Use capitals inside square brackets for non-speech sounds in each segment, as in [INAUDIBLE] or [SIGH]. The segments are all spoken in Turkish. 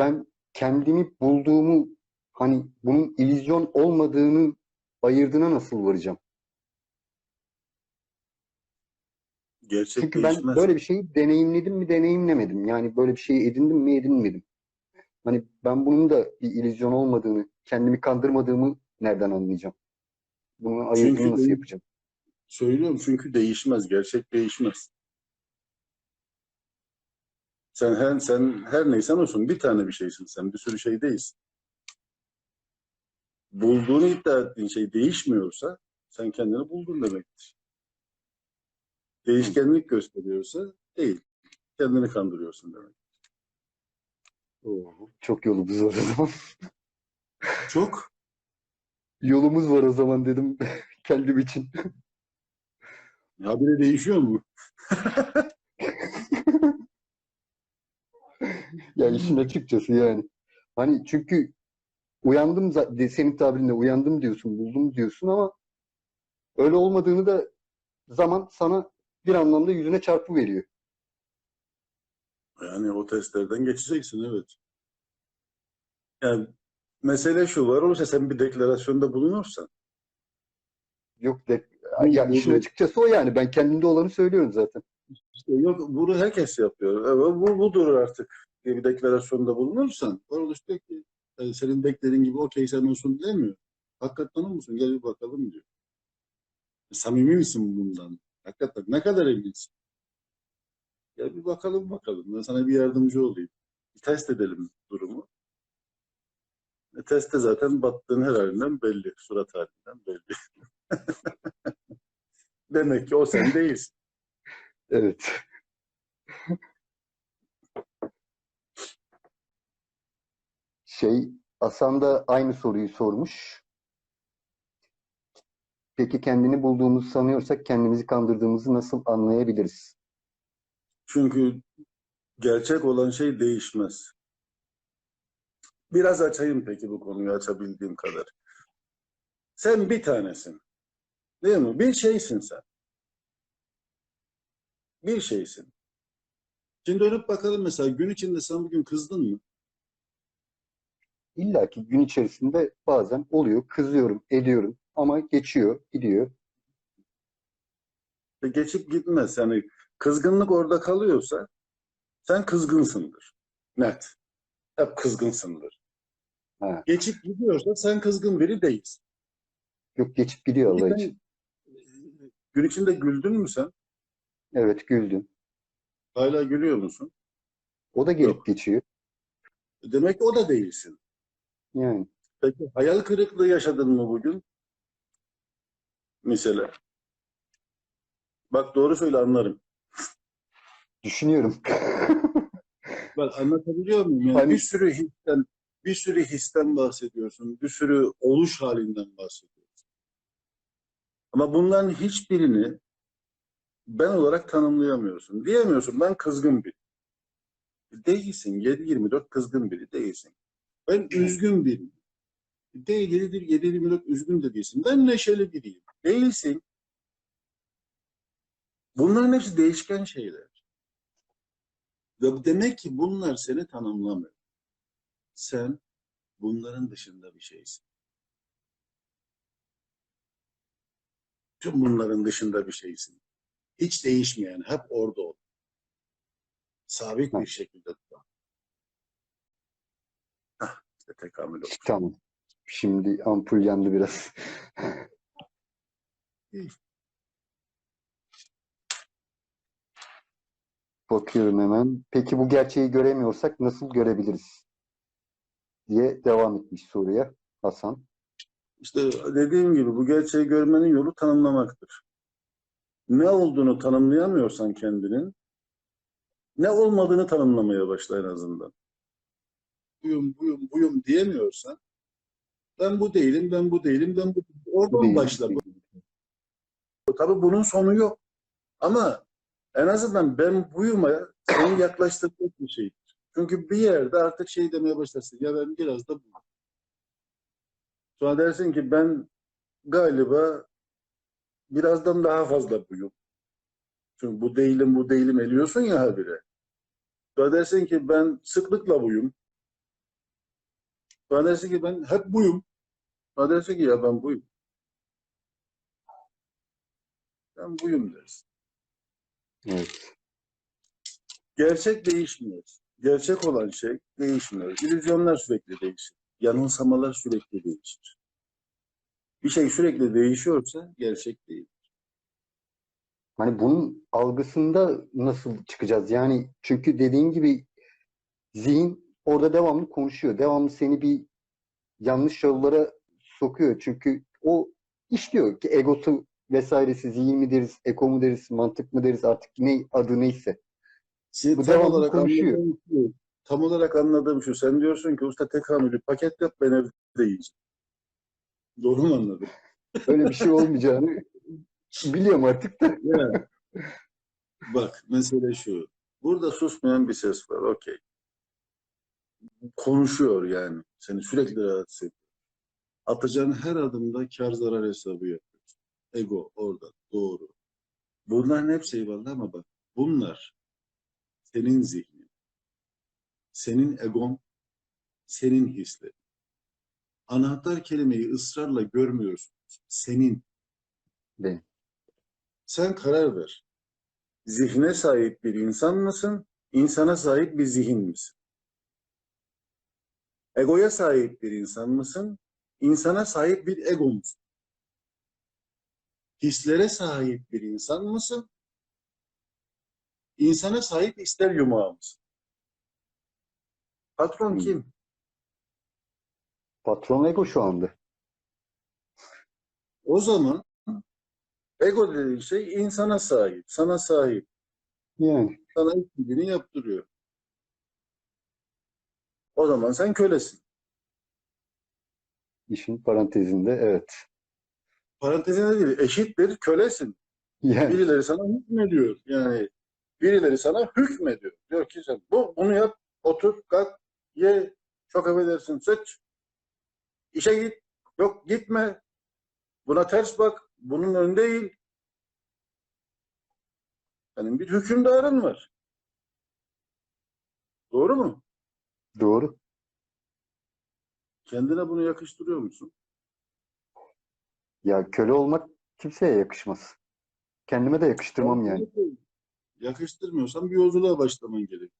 ben kendimi bulduğumu hani bunun illüzyon olmadığını ayırdığına nasıl varacağım? Gerçek Çünkü ben değişmez. böyle bir şeyi deneyimledim mi deneyimlemedim. Yani böyle bir şeyi edindim mi edinmedim. Hani ben bunun da bir illüzyon olmadığını, kendimi kandırmadığımı nereden anlayacağım? Bunun ayırdığını nasıl yapacağım? Söylüyorum çünkü değişmez. Gerçek değişmez. Sen her, sen her neysen olsun bir tane bir şeysin sen. Bir sürü şey değilsin. Bulduğunu iddia ettiğin şey değişmiyorsa sen kendini buldun demektir. Değişkenlik gösteriyorsa değil. Kendini kandırıyorsun demek. Oo, Çok yolumuz var o zaman. [LAUGHS] Çok. Yolumuz var o zaman dedim [LAUGHS] kendim için. Habire değişiyor mu? [LAUGHS] Ya işin açıkçası yani. Hani çünkü uyandım senin tabirinde uyandım diyorsun, buldum diyorsun ama öyle olmadığını da zaman sana bir anlamda yüzüne çarpı veriyor. Yani o testlerden geçeceksin evet. Yani mesele şu var olursa sen bir deklarasyonda bulunursan Yok de, ya işin açıkçası o yani. Ben kendimde olanı söylüyorum zaten. İşte yok bunu herkes yapıyor. Evet, bu budur artık bir deklarasyonda bulunursan işte diyor ki e, senin beklediğin gibi okey sen olsun demiyor. Hakikaten musun? Gel bir bakalım diyor. Samimi misin bundan? Hakikaten ne kadar eminsin? Gel bir bakalım bakalım. Ben sana bir yardımcı olayım. Bir test edelim durumu. E, testte zaten battığın her halinden belli. Surat halinden belli. [LAUGHS] Demek ki o sen değilsin. Evet. Şey, Hasan da aynı soruyu sormuş. Peki kendini bulduğumuzu sanıyorsak kendimizi kandırdığımızı nasıl anlayabiliriz? Çünkü gerçek olan şey değişmez. Biraz açayım peki bu konuyu açabildiğim kadar. Sen bir tanesin. Değil mi? Bir şeysin sen. Bir şeysin. Şimdi dönüp bakalım mesela gün içinde sen bugün kızdın mı? İlla ki gün içerisinde bazen oluyor, kızıyorum, ediyorum ama geçiyor, gidiyor. Ve geçip gitmez. Yani kızgınlık orada kalıyorsa sen kızgınsındır. Net. Hep kızgınsındır. Ha. Geçip gidiyorsa sen kızgın biri değilsin. Yok geçip gidiyor Allah için. e, Gün içinde güldün mü sen? Evet güldüm. Hala gülüyor musun? O da gelip Yok. geçiyor. Demek ki o da değilsin. Yani Peki hayal kırıklığı yaşadın mı bugün? Mesela. Bak doğru söyle anlarım. düşünüyorum. [LAUGHS] Bak anlatabiliyor muyum? Yani Hani- bir sürü histen, bir sürü histen bahsediyorsun. Bir sürü oluş halinden bahsediyorsun. Ama bunların hiçbirini ben olarak tanımlayamıyorsun. Diyemiyorsun ben kızgın biri. Değilsin. 7-24 kızgın biri değilsin. Ben üzgün biriyim. Değil 7-24 üzgün de değilsin. Ben neşeli biriyim. Değilsin. Bunların hepsi değişken şeyler. Ve demek ki bunlar seni tanımlamıyor. Sen bunların dışında bir şeysin. Tüm bunların dışında bir şeysin. Hiç değişmeyen, hep orada ol. Sabit bir şekilde duran. İşte tekamül oldu. Tamam. Şimdi ampul yandı biraz. [LAUGHS] Bakıyorum hemen. Peki bu gerçeği göremiyorsak nasıl görebiliriz? diye devam etmiş soruya Hasan. İşte dediğim gibi bu gerçeği görmenin yolu tanımlamaktır. Ne olduğunu tanımlayamıyorsan kendinin, ne olmadığını tanımlamaya başla en azından. Buyum, buyum, buyum diyemiyorsan, ben bu değilim, ben bu değilim, ben bu Oradan Değil. başla. Tabii bunun sonu yok. Ama en azından ben buyuma seni yaklaştıracak bir şeydir. Çünkü bir yerde artık şey demeye başlarsın. Ya ben biraz da bu. Sonra dersin ki ben galiba birazdan daha fazla buyum. Çünkü bu değilim bu değilim eliyorsun ya habire. Sonra dersin ki ben sıklıkla buyum. Sonra dersin ki ben hep buyum. Sonra dersin ki ya ben buyum. Ben buyum dersin. Evet. Gerçek değişmiyor. Gerçek olan şey değişmiyor. İllüzyonlar sürekli değişir. Yanılsamalar sürekli değişir. Bir şey sürekli değişiyorsa gerçek değil. Hani bunun algısında nasıl çıkacağız? Yani çünkü dediğin gibi zihin orada devamlı konuşuyor. Devamlı seni bir yanlış yollara sokuyor. Çünkü o işliyor ki egosu vesairesi zihin mi deriz, eko mu deriz, mantık mı deriz artık ne adı neyse. Şimdi Bu tam devamlı olarak konuşuyor. anladığım. Tam olarak anladığım şu. Sen diyorsun ki usta tek hamili paket yap ben evde yiyeceğim. Doğru mu anladım? [LAUGHS] Öyle bir şey olmayacağını biliyorum artık da. Yani, bak mesele şu. Burada susmayan bir ses var. Okey. Konuşuyor yani. Seni sürekli rahatsız ediyor. Atacağın her adımda kar zarar hesabı yapıyorsun. Ego orada. Doğru. Bunların hepsi eyvallah ama bak bunlar senin zihnin, senin egon, senin hislerin. Anahtar kelimeyi ısrarla görmüyorsun. Senin. Benim. Sen karar ver. Zihne sahip bir insan mısın? İnsana sahip bir zihin misin? Egoya sahip bir insan mısın? İnsana sahip bir ego musun? Hislere sahip bir insan mısın? İnsana sahip ister yumağı mısın? Patron Hmm. kim? Patron ego şu anda. O zaman ego dediğin şey insana sahip, sana sahip. Yani Sana istediğini yaptırıyor. O zaman sen kölesin. işin parantezinde evet. Parantezine değil, eşittir, kölesin. Yani Birileri sana hükmediyor. Yani birileri sana hükmediyor. Diyor ki sen bu, bunu yap, otur, kalk, ye, çok affedersin, seç. İşe git, yok gitme. Buna ters bak, bunun önünde değil. Senin bir hükümdarın var. Doğru mu? Doğru. Kendine bunu yakıştırıyor musun? Ya köle olmak kimseye yakışmaz. Kendime de yakıştırmam yani. Yakıştırmıyorsan bir yolculuğa başlaman gerek.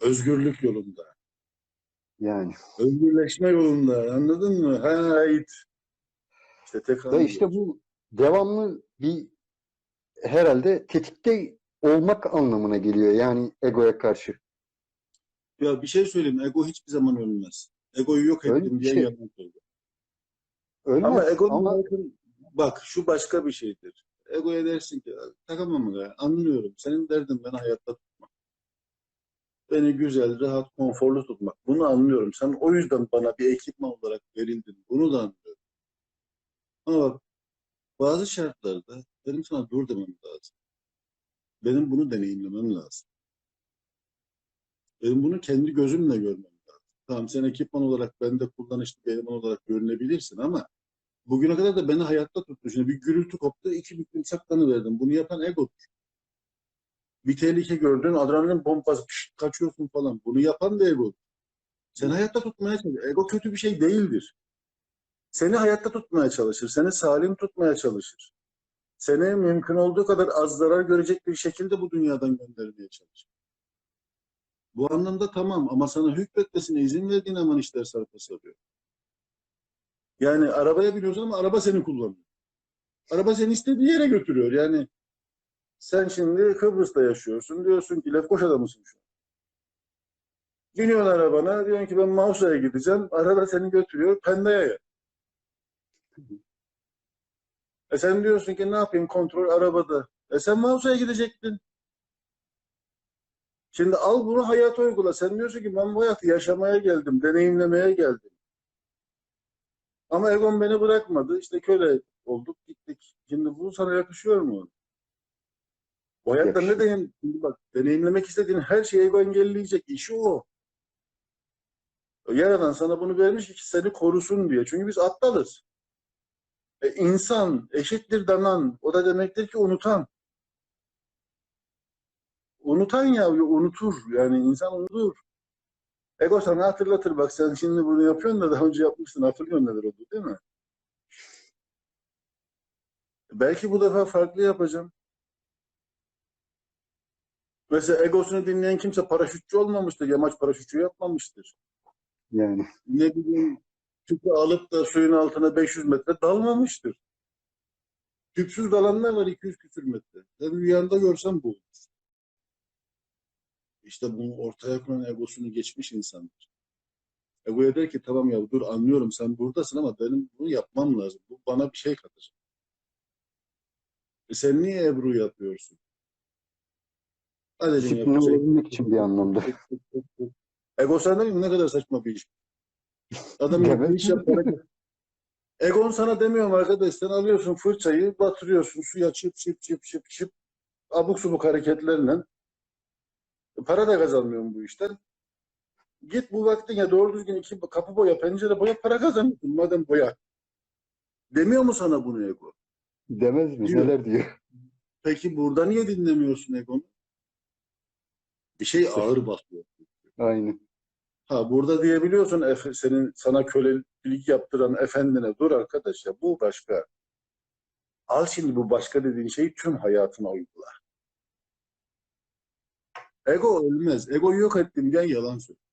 Özgürlük yolunda. Yani. Özgürleşme yolunda. Anladın mı? Hayt. İşte tek Da işte bu devamlı bir herhalde tetikte olmak anlamına geliyor. Yani egoya karşı. Ya bir şey söyleyeyim. Ego hiçbir zaman ölmez. Egoyu yok Öyle ettim bir diye şey. yalan söylüyor. Ölmez Ama egonun ama bak şu başka bir şeydir. Egoya dersin ki takamam ya anlıyorum. Senin derdin beni hayatta tutmak. Beni güzel, rahat, konforlu tutmak. Bunu anlıyorum. Sen o yüzden bana bir ekipman olarak verildin. Bunu da anlıyorum. Ama bak bazı şartlarda benim sana dur demem lazım. Benim bunu deneyimlemem lazım. Benim bunu kendi gözümle görmem lazım. Tamam sen ekipman olarak bende kullanışlı bir eleman olarak görünebilirsin ama bugüne kadar da beni hayatta tuttu. Şimdi bir gürültü koptu, iki büklüm saklanıverdim. Bunu yapan egodur. Bir tehlike gördün, adrenalin pompası, pişt, kaçıyorsun falan. Bunu yapan da egodur. Seni hayatta tutmaya çalışır. Ego kötü bir şey değildir. Seni hayatta tutmaya çalışır. Seni salim tutmaya çalışır. Seni mümkün olduğu kadar az zarar görecek bir şekilde bu dünyadan göndermeye çalışır. Bu anlamda tamam ama sana hükmetmesine izin verdiğin zaman işler sarpa sarıyor. Yani arabaya biniyorsun ama araba seni kullanıyor. Araba seni istediği yere götürüyor. Yani sen şimdi Kıbrıs'ta yaşıyorsun. Diyorsun ki Lefkoşa'da mısın şu an? Biniyorsun arabana. Diyorsun ki ben Mausa'ya gideceğim. Araba seni götürüyor Penda'ya. E sen diyorsun ki ne yapayım kontrol arabada. E sen Mausa'ya gidecektin. Şimdi al bunu hayata uygula. Sen diyorsun ki ben bu hayatı yaşamaya geldim, deneyimlemeye geldim. Ama Egon beni bırakmadı. İşte köle olduk, gittik. Şimdi bu sana yakışıyor mu? Bu hayatta ne deneyim? Şimdi bak, deneyimlemek istediğin her şeyi Ego engelleyecek. İşi o. Yaradan sana bunu vermiş ki seni korusun diye. Çünkü biz aptalız. E, insan eşittir danan. O da demektir ki unutan. Unutan ya unutur. Yani insan unutur. Ego sana hatırlatır. Bak sen şimdi bunu yapıyorsun da daha önce yapmıştın. Hatırlıyorsun neler oldu değil mi? Belki bu defa farklı yapacağım. Mesela egosunu dinleyen kimse paraşütçü olmamıştır. Yamaç paraşütçü yapmamıştır. Yani Ne bileyim tüpü alıp da suyun altına 500 metre dalmamıştır. Tüpsüz dalanlar var 200 küsür metre. Ben rüyanda görsem bu olur. İşte bunu ortaya koyan egosunu geçmiş insandır. Egoya der ki tamam ya dur anlıyorum sen buradasın ama benim bunu yapmam lazım. Bu bana bir şey katacak. E sen niye Ebru yapıyorsun? Disipline yapacak. olabilmek için bir anlamda. [LAUGHS] Ego mi? Ne kadar saçma bir iş. Adam Evet. bir iş yaparak... Egon sana demiyorum arkadaş. Sen alıyorsun fırçayı, batırıyorsun suya çıp çıp çıp çıp çıp. Abuk subuk hareketlerle. Para da kazanmıyorum bu işten. Git bu vaktine doğru düzgün iki kapı boya, pencere boya para kazanıyorsun. Madem boya. Demiyor mu sana bunu Ego? Demez mi? Diyor. Neler diyor. Peki burada niye dinlemiyorsun Ego'nu? Bir şey ağır basıyor. Aynen. Ha burada diyebiliyorsun senin sana kölelik yaptıran efendine dur arkadaş ya bu başka. Al şimdi bu başka dediğin şeyi tüm hayatına uygula. Ego ölmez. Egoyu yok ettim diyen yalan söylüyor.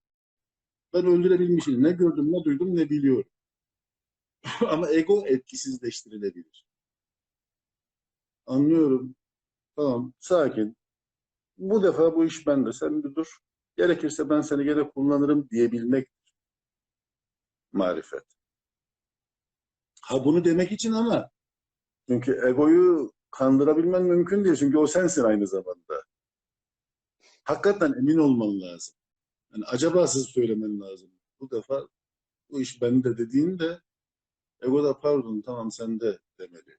Ben öldürebilmişim. Ne gördüm, ne duydum, ne biliyorum. [LAUGHS] Ama ego etkisizleştirilebilir. Anlıyorum. Tamam, sakin. Bu defa bu iş bende. Sen bir dur. Gerekirse ben seni gene kullanırım diyebilmek marifet. Ha bunu demek için ama çünkü egoyu kandırabilmen mümkün değil. Çünkü o sensin aynı zamanda. Hakikaten emin olman lazım. Yani acabasız söylemen lazım. Bu defa bu iş bende dediğinde ego da pardon tamam sende demeli.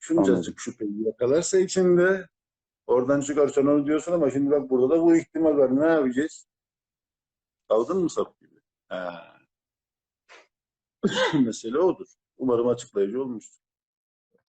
Şuncacık şüpheyi yakalarsa içinde oradan çıkarsan onu diyorsun ama şimdi bak burada da bu ihtimal var. Ne yapacağız? Aldın mı sap gibi? Ha. [LAUGHS] Mesele odur. Umarım açıklayıcı olmuştur.